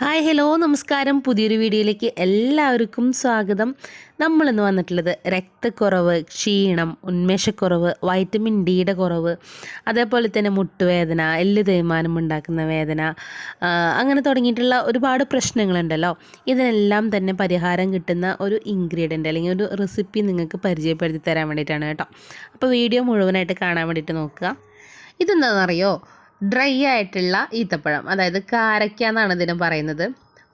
Hi hello നമസ്കാരം. പുതിയൊരു വീഡിയോയിലേക്ക് എല്ലാവർക്കും സ്വാഗതം. നമ്മളിന്ന് വന്നിട്ടുള്ളത് രക്തക്കുറവ് ക്ഷീണം ഉന്മേഷക്കുറവ് വൈറ്റമിൻ ഡിയുടെ കുറവ് അതേപോലെ തന്നെ മുട്ടുവേദന എല്ല് തേയ്മാനം ഉണ്ടാക്കുന്ന വേദന അങ്ങനെ തുടങ്ങിയിട്ടുള്ള ഒരുപാട് പ്രശ്നങ്ങളുണ്ടല്ലോ. ഇതിനെല്ലാം തന്നെ പരിഹാരം കിട്ടുന്ന ഒരു ഇൻഗ്രീഡിയന്റ് അല്ലെങ്കിൽ ഒരു റെസിപ്പി നിങ്ങൾക്ക് പരിചയപ്പെടുത്തി തരാൻ വേണ്ടിയിട്ടാണ് കേട്ടോ. അപ്പോൾ വീഡിയോ മുഴുവനായിട്ട് കാണാൻ വേണ്ടിയിട്ട് നോക്കുക. ഇതെന്താണെന്നറിയോ? ഡ്രൈ ആയിട്ടുള്ള ഈത്തപ്പഴം അതായത് കാരക്ക എന്നാണ് ഇതിനെ പറയുന്നത്.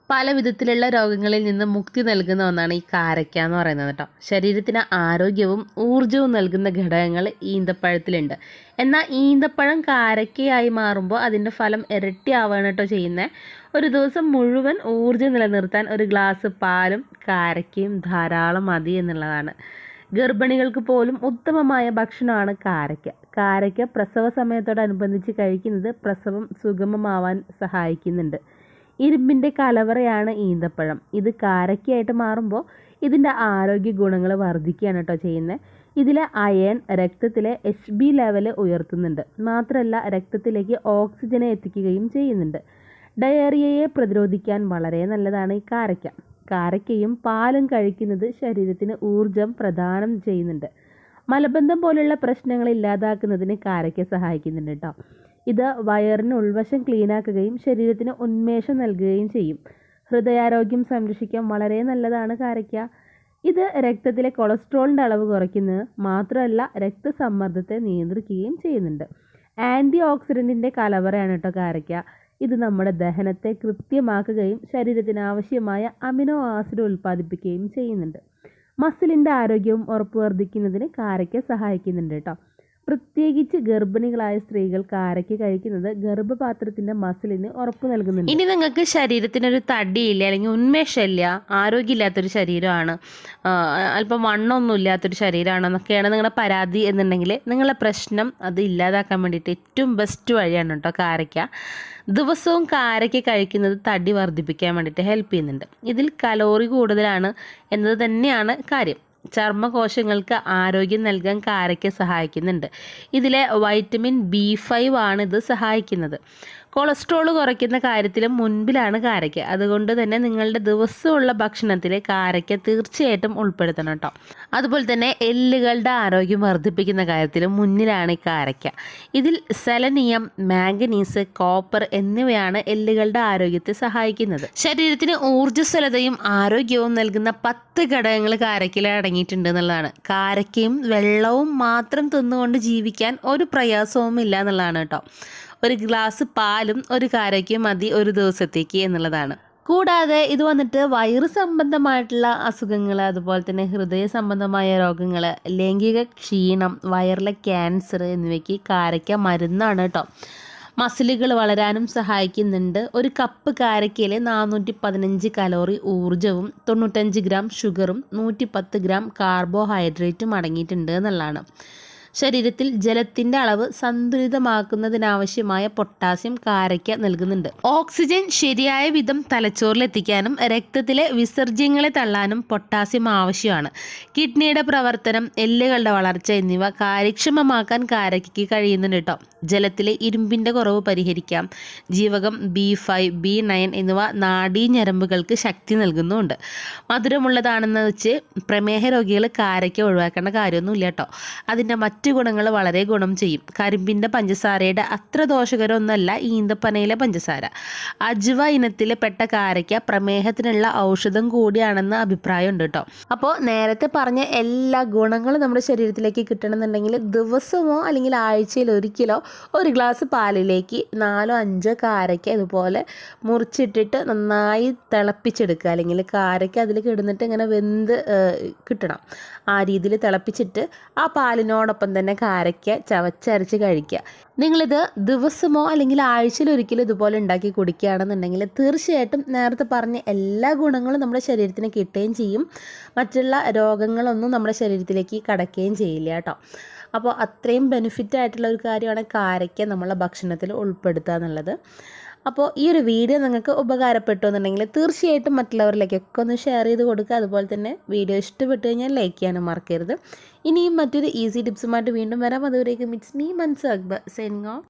പല വിധത്തിലുള്ള രോഗങ്ങളിൽ നിന്ന് മുക്തി നൽകുന്ന ഒന്നാണ് ഈ കാരക്ക എന്ന് പറയുന്നത് കേട്ടോ. ശരീരത്തിന് ആരോഗ്യവും ഊർജവും നൽകുന്ന ഘടകങ്ങൾ ഈന്തപ്പഴത്തിലുണ്ട്. എന്നാൽ ഈന്തപ്പഴം കാരക്കയായി മാറുമ്പോൾ അതിന്റെ ഫലം ഇരട്ടിയാവുകയാണ് കേട്ടോ ചെയ്യുന്നത്. ഒരു ദിവസം മുഴുവൻ ഊർജം നിലനിർത്താൻ ഒരു ഗ്ലാസ് പാലും കാരക്കയും ധാരാളം മതി എന്നുള്ളതാണ്. ഗർഭിണികൾക്ക് പോലും ഉത്തമമായ ഭക്ഷണമാണ് കാരയ്ക്ക. കാരയ്ക്ക പ്രസവ സമയത്തോടനുബന്ധിച്ച് കഴിക്കുന്നത് പ്രസവം സുഗമമാവാൻ സഹായിക്കുന്നുണ്ട്. ഇരുമ്പിന്റെ കലവറയാണ് ഈന്തപ്പഴം. ഇത് കാരയ്ക്കായിട്ട് മാറുമ്പോൾ ഇതിന്റെ ആരോഗ്യ ഗുണങ്ങൾ വർദ്ധിക്കുകയാണ് കേട്ടോ ചെയ്യുന്നത്. ഇതിലെ അയൺ രക്തത്തിലെ എച്ച് ബി ലെവൽ ഉയർത്തുന്നുണ്ട്. മാത്രമല്ല രക്തത്തിലേക്ക് ഓക്സിജനെ എത്തിക്കുകയും ചെയ്യുന്നുണ്ട്. ഡയേറിയയെ പ്രതിരോധിക്കാൻ വളരെ നല്ലതാണ് ഈ കാരയ്ക്ക. കാരയ്ക്കയും പാലും കഴിക്കുന്നത് ശരീരത്തിന് ഊർജം പ്രദാനം ചെയ്യുന്നുണ്ട്. മലബന്ധം പോലുള്ള പ്രശ്നങ്ങൾ ഇല്ലാതാക്കുന്നതിന് കാരക്ക സഹായിക്കുന്നുണ്ട് കേട്ടോ. ഇത് വയറിന് ഉൾവശം ക്ലീനാക്കുകയും ശരീരത്തിന് ഉന്മേഷം നൽകുകയും ചെയ്യും. ഹൃദയാരോഗ്യം സംരക്ഷിക്കാൻ വളരെ നല്ലതാണ് കാരക്ക ഇത് രക്തത്തിലെ കൊളസ്ട്രോളിന്റെ അളവ് കുറയ്ക്കുന്നത് മാത്രമല്ല രക്തസമ്മർദ്ദത്തെ നിയന്ത്രിക്കുകയും ചെയ്യുന്നുണ്ട്. ആന്റി ഓക്സിഡന്റിന്റെ കലവറയാണ് കേട്ടോ കാരയ്ക്ക. ഇത് നമ്മുടെ ദഹനത്തെ കൃത്യമാക്കുകയും ശരീരത്തിന് ആവശ്യമായ അമിനോ ആസിഡ് ഉൽപ്പാദിപ്പിക്കുകയും ചെയ്യുന്നുണ്ട്. മസിലിന്റെ ആരോഗ്യവും ഉറപ്പുവർദ്ധിക്കുന്നതിന് കാരയ്ക്ക സഹായിക്കുന്നുണ്ട് കേട്ടോ. പ്രത്യേകിച്ച് ഗർഭിണികളായ സ്ത്രീകൾ കാരയ്ക്ക് കഴിക്കുന്നത്? ഗർഭപാത്രത്തിന്റെ മസിലിന് ഉറപ്പ് നൽകുന്നുണ്ട്. ഇനി നിങ്ങൾക്ക് ശരീരത്തിനൊരു തടിയില്ല അല്ലെങ്കിൽ ഉന്മേഷമില്ല ആരോഗ്യമില്ലാത്തൊരു ശരീരമാണ്. അല്പം വണ്ണമൊന്നും ഇല്ലാത്തൊരു ശരീരമാണെന്നൊക്കെയാണ് നിങ്ങളുടെ പരാതി എന്നുണ്ടെങ്കിൽ നിങ്ങളുടെ പ്രശ്നം അത് ഇല്ലാതാക്കാൻ വേണ്ടിയിട്ട് ഏറ്റവും ബെസ്റ്റ് വഴിയാണ് കേട്ടോ കാരയ്ക്ക. ദിവസവും കാരയ്ക്ക കഴിക്കുന്നത് തടി വർദ്ധിപ്പിക്കാൻ വേണ്ടിയിട്ട് ഹെൽപ്പ് ചെയ്യുന്നുണ്ട്. ഇതിൽ കലോറി കൂടുതലാണ് എന്നത് തന്നെയാണ് കാര്യം. ചർമ്മകോശങ്ങൾക്ക് ആരോഗ്യം നൽകാൻ കാരയ്ക്ക സഹായിക്കുന്നുണ്ട്. ഇതിലെ വൈറ്റമിൻ ബി ഫൈവ് ആണ് ഇത് സഹായിക്കുന്നത്. കൊളസ്ട്രോൾ കുറയ്ക്കുന്ന കാര്യത്തിലും മുൻപിലാണ് കാരയ്ക്ക. അതുകൊണ്ട് തന്നെ നിങ്ങളുടെ ദിവസമുള്ള ഭക്ഷണത്തിൽ കാരയ്ക്ക തീർച്ചയായിട്ടും ഉൾപ്പെടുത്തണം കേട്ടോ. അതുപോലെ തന്നെ എല്ലുകളുടെ ആരോഗ്യം വർദ്ധിപ്പിക്കുന്ന കാര്യത്തിലും മുന്നിലാണ് ഈ കാരയ്ക്ക. ഇതിൽ സെലനിയം മാംഗനീസ് കോപ്പർ എന്നിവയാണ് എല്ലുകളുടെ ആരോഗ്യത്തെ സഹായിക്കുന്നത്. ശരീരത്തിന് ഊർജസ്വലതയും ആരോഗ്യവും നൽകുന്ന പത്ത് ഘടകങ്ങൾ കാരയ്ക്കയിൽ അടങ്ങിയിട്ടുണ്ട് എന്നുള്ളതാണ്. കാരയ്ക്കയും വെള്ളവും മാത്രം തിന്നുകൊണ്ട് ജീവിക്കാൻ ഒരു പ്രയാസവും ഇല്ല എന്നുള്ളതാണ് കേട്ടോ. ഒരു ഗ്ലാസ് പാലും ഒരു കാരയ്ക്കും മതി ഒരു ദിവസത്തേക്ക് എന്നുള്ളതാണ്. കൂടാതെ ഇത് വന്നിട്ട് വയറ് സംബന്ധമായിട്ടുള്ള അസുഖങ്ങൾ അതുപോലെ തന്നെ ഹൃദയ സംബന്ധമായ രോഗങ്ങൾ ലൈംഗിക ക്ഷീണം വയറിലെ ക്യാൻസർ എന്നിവയ്ക്ക് കാരയ്ക്ക മരുന്നാണ് കേട്ടോ. മസിലുകൾ വളരാനും സഹായിക്കുന്നുണ്ട്. ഒരു കപ്പ് കാരക്കയിൽ നാനൂറ്റി പതിനഞ്ച് കലോറി ഊർജവും തൊണ്ണൂറ്റഞ്ച് ഗ്രാം ഷുഗറും നൂറ്റി പത്ത് ഗ്രാം കാർബോഹൈഡ്രേറ്റും അടങ്ങിയിട്ടുണ്ട് എന്നുള്ളതാണ്. ശരീരത്തിൽ ജലത്തിന്റെ അളവ് സന്തുലിതമാക്കുന്നതിനാവശ്യമായ പൊട്ടാസ്യം കാരയ്ക്ക നൽകുന്നുണ്ട്. ഓക്സിജൻ ശരിയായ വിധം തലച്ചോറിലെത്തിക്കാനും രക്തത്തിലെ വിസർജ്യങ്ങളെ തള്ളാനും പൊട്ടാസ്യം ആവശ്യമാണ്. കിഡ്നിയുടെ പ്രവർത്തനം എല്ലുകളുടെ വളർച്ച എന്നിവ കാര്യക്ഷമമാക്കാൻ കാരയ്ക്ക് കഴിയുന്നുണ്ട് കേട്ടോ ജലത്തിലെ ഇരുമ്പിന്റെ കുറവ് പരിഹരിക്കാം. ജീവകം ബി ഫൈവ് ബി നയൻ എന്നിവ നാഡീഞരമ്പുകൾക്ക് ശക്തി നൽകുന്നുമുണ്ട് മധുരമുള്ളതാണെന്ന് വെച്ച് പ്രമേഹ രോഗികൾ കാരയ്ക്ക് ഒഴിവാക്കേണ്ട കാര്യമൊന്നുമില്ല കേട്ടോ അതിന്റെ മറ്റു ഗുണങ്ങൾ വളരെ ഗുണം ചെയ്യും. കരിമ്പിന്റെ പഞ്ചസാരയുടെ അത്ര ദോഷകരമൊന്നുമല്ല ഈന്തപ്പനയിലെ പഞ്ചസാര. അജ്വ ഇനത്തിൽ പെട്ട കാരയ്ക്ക പ്രമേഹത്തിനുള്ള ഔഷധം കൂടിയാണെന്ന് അഭിപ്രായമുണ്ട് കേട്ടോ. അപ്പോൾ നേരത്തെ പറഞ്ഞ എല്ലാ ഗുണങ്ങളും നമ്മുടെ ശരീരത്തിലേക്ക് കിട്ടണമെന്നുണ്ടെങ്കിൽ ദിവസമോ അല്ലെങ്കിൽ ആഴ്ചയിൽ ഒരിക്കലോ ഒരു ഗ്ലാസ് പാലിലേക്ക് നാലോ അഞ്ചോ കാരയ്ക്ക ഇതുപോലെ മുറിച്ചിട്ടിട്ട് നന്നായി തിളപ്പിച്ചെടുക്കുക. അല്ലെങ്കിൽ കാരയ്ക്ക അതിൽ കിടന്നിട്ട് ഇങ്ങനെ വെന്ത് കിട്ടണം. ആ രീതിയിൽ തിളപ്പിച്ചിട്ട് ആ പാലിനോടൊപ്പം തന്നെ കാരയ്ക്ക ചവച്ചരച്ച് കഴിക്കുക നിങ്ങളിത് ദിവസമോ അല്ലെങ്കിൽ ആഴ്ചയിലൊരിക്കലും ഇതുപോലെ ഉണ്ടാക്കി കുടിക്കുകയാണെന്നുണ്ടെങ്കിൽ തീർച്ചയായിട്ടും നേരത്തെ പറഞ്ഞ എല്ലാ ഗുണങ്ങളും നമ്മുടെ ശരീരത്തിന് കിട്ടുകയും ചെയ്യും. മറ്റുള്ള രോഗങ്ങളൊന്നും നമ്മുടെ ശരീരത്തിലേക്ക് കടക്കുകയും ചെയ്യില്ല കേട്ടോ. അപ്പോൾ അത്രയും ബെനിഫിറ്റ് ആയിട്ടുള്ള ഒരു കാര്യമാണ് കാരയ്ക്ക നമ്മളെ ഭക്ഷണത്തിൽ ഉൾപ്പെടുത്തുക എന്നുള്ളത്. അപ്പോൾ ഈ ഒരു വീഡിയോ നിങ്ങൾക്ക് ഉപകാരപ്പെട്ടു എന്നുണ്ടെങ്കിൽ തീർച്ചയായിട്ടും മറ്റുള്ളവരിലേക്കൊക്കെ ഒന്ന് ഷെയർ ചെയ്ത് കൊടുക്കുക. അതുപോലെ തന്നെ വീഡിയോ ഇഷ്ടപ്പെട്ടു കഴിഞ്ഞാൽ ലൈക്ക് ചെയ്യാനും മറക്കരുത്. ഇനിയും മറ്റൊരു ഈസി ടിപ്സുമായിട്ട് വീണ്ടും വരാം. അതുവരേക്കും ഇറ്റ്സ് മീ മൻസ് അക്ബർ സെൻഗോ